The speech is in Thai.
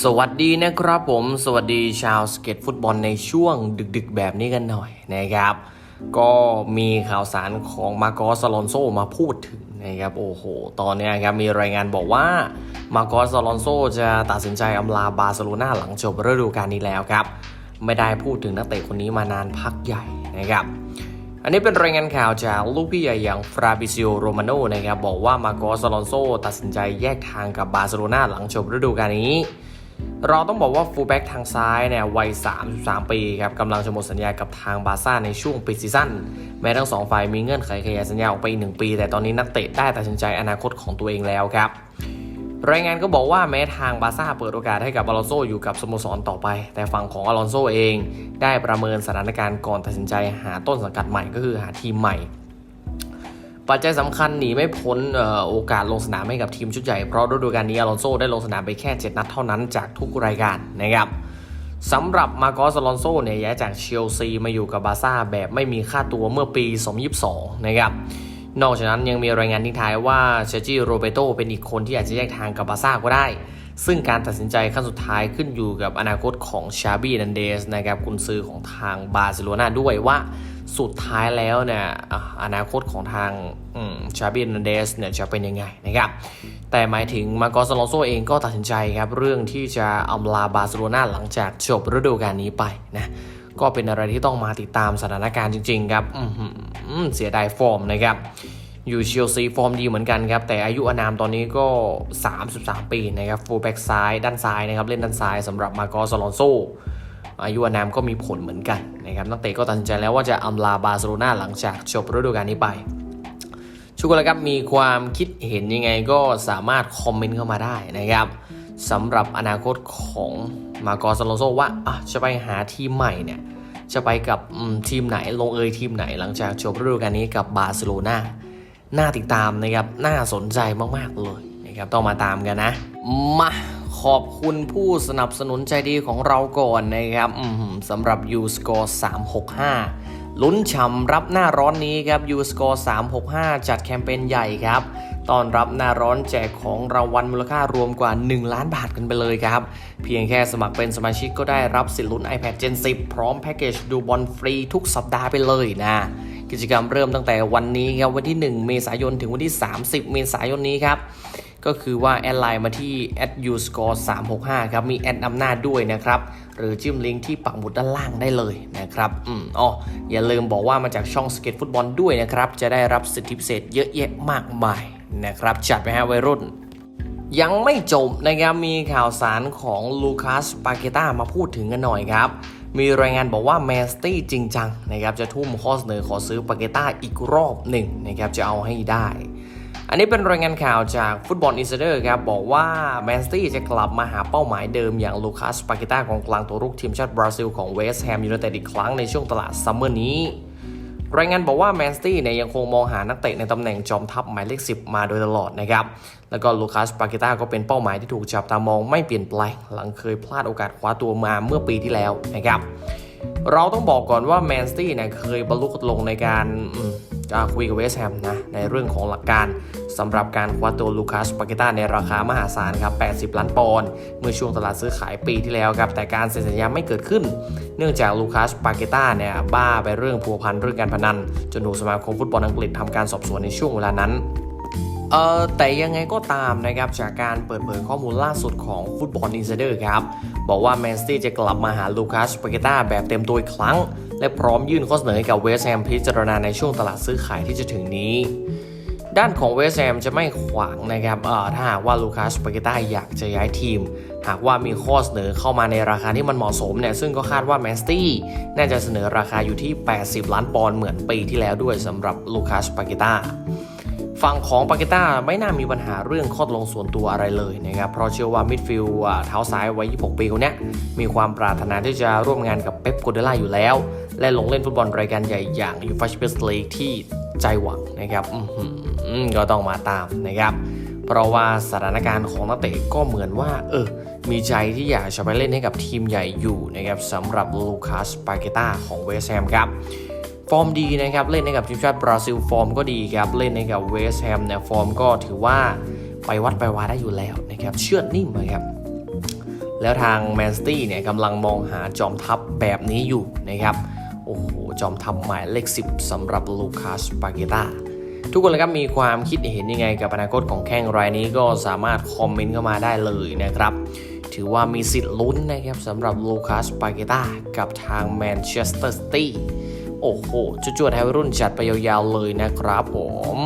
สวัสดีนะครับผมสวัสดีชาวสเก็ตฟุตบอลในช่วงดึกๆ แบบนี้กันหน่อยนะครับ ก็มีข่าวสารของมาโกสลอนโซมาพูดถึงนะครับโอ้โห ตอนนี้ครับมีรายงานบอกว่ามาโกสลอนโซจะตัดสินใจอำลาบาร์เซโลนาหลังจบฤดูกาลนี้แล้วครับ ไม่ได้พูดถึงนักเตะคนนี้มานานพักใหญ่นะครับอันนี้เป็นรายงานข่าวจากลูกพี่ใหญ่อย่างฟราบิซิโอโรมาโนนะครับบอกว่ามาโกสลอนโซตัดสินใจแยกทางกับบาร์เซโลนาหลังจบฤดูกาลนี้ เราต้องบอกว่าฟูลแบ็กทางซ้ายเนี่ยวัย 33 ปีครับกำลังจะหมดสัญญากับทางบาซ่าในช่วงปิดซีซั่นแม้ทั้งสองฝ่ายมีเงื่อนไขขยายสัญญาออกไปอีกหนึ่งปี แต่ตอนนี้นักเตะได้ตัดสินใจอนาคตของตัวเองแล้วครับ รายงานก็บอกว่าแม้ทางบาซ่าเปิดโอกาสให้กับอลอนโซอยู่กับสโมสรต่อไป แต่ฝั่งของอลอนโซเอง ได้ประเมินสถานการณ์ก่อนตัดสินใจหาต้นสังกัดใหม่ก็คือหาทีมใหม่ ปัจจัยสำคัญหนีไม่พ้นโอกาสลงสนามให้กับทีมชุดใหญ่ เพราะฤดูกาลนี้อลอนโซได้ลงสนามไปแค่ 7 นัดเท่านั้นจากทุกรายการนะครับสำหรับมาโกสอลอนโซเนี่ยย้ายจากเชลซีมาอยู่กับบาซ่าแบบไม่มีค่าตัวเมื่อปี 2022 นะครับ นอกจากนั้นยังมีรายงานทิ้งท้ายว่าเชจิโรเบโตเป็นอีกคนที่อาจจะแยกทางกับบาซ่าก็ได้ ซึ่งการตัดสินใจขั้นสุดท้ายขึ้นอยู่กับอนาคตของชาบีนันเดสนะครับกุนซือของทางบาร์เซโลนาด้วยว่าสุดท้ายแล้วเนี่ยอนาคตของทางชาบีนันเดสเนี่ยจะเป็นยังไงนะครับแต่หมายถึงมาโกสลอนโซเองก็ตัดสินใจครับเรื่องที่จะอำลาบาร์เซโลนาหลังจากจบฤดูกาลนี้ไปนะ ก็เป็นอะไรที่ต้องมาติดตามสถานการณ์จริง ๆ ครับเสียดายฟอร์มนะครับอยู่เชลซีฟอร์มดีเหมือนกันครับ แต่อายุอานามตอนนี้ก็ 33 ปีนะครับฟูลแบ็กซ้ายด้านซ้ายนะครับ เล่นด้านซ้ายสำหรับมาโกสลอนโซอายุอานามก็มีผลเหมือนกันนะครับนักเตะก็ตัดสินใจแล้วว่าจะอำลาบาร์เซโลนาหลังจากจบฤดูกาลนี้ไปทุกคนละครับมีความคิดเห็นยังไงก็สามารถคอมเมนต์เข้ามาได้นะครับ สำหรับอนาคตของมาโกสลอนโซว่าจะไปหาทีมใหม่เนี่ยจะไปกับทีมไหนลงเอยทีมไหนหลังจากจบฤดูกาลนี้กับบาร์เซโลนาน่าติดตามนะครับ น่าสนใจมาก ๆ เลยนะครับ ต้องมาตามกันนะ มาขอบคุณผู้สนับสนุนใจดีของเราก่อนนะครับสำหรับ u s c o r e 365 ลุ้นฉ่ำรับหน้าร้อนนี้ครับ u s c o r e 365 จัดแคมเปญใหญ่ครับ ตอนรับหน้าร้อนแจกของรางวัลมูลค่ารวมกว่า 1 ล้านบาทกันไปเลยครับ เพียงแค่สมัครเป็นสมาชิกก็ได้รับสิทธิ์ลุ้น iPad Gen 10 พร้อมแพ็กเกจดูบอลฟรีทุกสัปดาห์ไปเลยนะ กิจกรรมเริ่มตั้งแต่วันนี้ครับวันที่ 1 เมษายนถึงวันที่ 30 เมษายนนี้ครับก็คือว่าแอดไลน์มาที่ aduscore 365 ครับ มีแอดนำหน้าด้วยนะครับ หรือจิ้มลิงก์ที่ปักหมุดด้านล่างได้เลยนะครับอืมอ๋ออย่าลืมบอกว่ามาจากช่องสเก็ตฟุตบอลด้วยนะครับ จะได้รับสิทธิพิเศษเยอะแยะมากมาย นะครับ จัดไปฮะวัยรุ่น ยังไม่จบนะครับมีข่าวสารของลูคัสปาเกต้ามาพูดถึงกันหน่อยครับ มีรายงานบอกว่าแมนสตี้จริงจังนะครับจะทุ่มข้อเสนอขอซื้อปาเกต้าอีกรอบหนึ่งนะครับจะเอาให้ได้อันนี้เป็นรายงานข่าวจากฟุตบอลอินไซเดอร์ครับ บอกว่าแมนสตี้จะกลับมาหาเป้าหมายเดิมอย่างลูคัสปาเกต้ากองกลางตัวรุกทีมชาติบราซิลของเวสต์แฮมยูไนเต็ดอีกครั้งในช่วงตลาดซัมเมอร์นี้ รายงานบอกว่าแมนสตี้เนี่ยยังคงมองหานักเตะในตำแหน่งจอมทัพหมายเลข 10 มาโดยตลอดนะครับ แล้วก็ลูคัสปาเกต้าก็เป็นเป้าหมายที่ถูกจับตามองไม่เปลี่ยนแปลงหลังเคยพลาดโอกาสคว้าตัวมาเมื่อปีที่แล้วนะครับ เราต้องบอกก่อนว่าแมนสตี้เนี่ยเคยบรรลุกลงในการ จะคุยกับเวสแฮมนะในเรื่องของหลักการสำหรับการคว้าตัวลูคัสปาเกต้าในราคามหาศาลครับ 80 ล้านปอนด์เมื่อช่วงตลาดซื้อขายปีที่แล้วครับ แต่การเซ็นสัญญาไม่เกิดขึ้น เนื่องจากลูคัสปาเกต้าเนี่ยบ้าไปเรื่องพัวพันเรื่องการพนัน จนถูกสมาคมฟุตบอลอังกฤษทำการสอบสวนในช่วงเวลานั้นเอ่อแต่ยังไงก็ตามนะครับจากการเปิดเผยข้อมูลล่าสุดของฟุตบอลอินไซเดอร์ครับ บอกว่าแมนสตี้จะกลับมาหาลูคัสปาเกต้าแบบเต็มตัวอีกครั้ง และพร้อมยื่นข้อเสนอให้กับเวสแฮมพิจารณาในช่วงตลาดซื้อขายที่จะถึงนี้ ด้านของเวสแฮมจะไม่ขวางนะครับถ้าหากว่าลูคัสปาเกต้าอยากจะย้ายทีม หากว่ามีข้อเสนอเข้ามาในราคาที่มันเหมาะสมเนี่ยซึ่งก็คาดว่าแมนสตี้น่าจะเสนอราคาอยู่ที่ 80 ล้านปอนด์เหมือนปีที่แล้วด้วยสำหรับลูคัสปาเกต้า ฝั่งของปาเกต้าไม่น่ามีปัญหาเรื่องข้อตกลงส่วนตัวอะไรเลยนะครับ เพราะเชื่อว่ามิดฟิลด์อะเท้าซ้ายวัย 26 ปีคนนี้มีความปรารถนาที่จะร่วมงานกับเป๊ปโกเดล่าอยู่แล้ว และลงเล่นฟุตบอลรายการใหญ่อย่างยูฟ่าแชมเปี้ยนส์ลีกที่ใจหวังนะครับอื้อหือก็ต้องมาตามนะครับเพราะว่าสถานการณ์ของนักเตะก็เหมือนว่า เออ มีใจที่อยากจะไปเล่นให้กับทีมใหญ่อยู่นะครับสำหรับลูคัสปาเกต้าของเวสแฮมครับ ฟอร์มดีนะครับ เล่นให้กับทีมชาติบราซิลฟอร์มก็ดีครับ เล่นให้กับเวสต์แฮมเนี่ยฟอร์มก็ถือว่าไปวัดไปวาได้อยู่แล้วนะครับเชื่อนิ่มนะครับแล้วทางแมนสตี้เนี่ยกำลังมองหาจอมทัพแบบนี้อยู่นะครับโอ้โหจอมทัพหมายเลข 10สำหรับลูคัสปาเกต้าทุกคนเลยครับมีความคิดเห็นยังไงกับอนาคตของแข้งรายนี้ก็สามารถคอมเมนต์เข้ามาได้เลยนะครับถือว่ามีสิทธิ์ลุ้นนะครับสำหรับลูคัสปาเกต้ากับทางแมนเชสเตอร์ซิตี้ โอ้โหจุดๆให้รุ่นจัดไปยาวๆเลยนะครับผม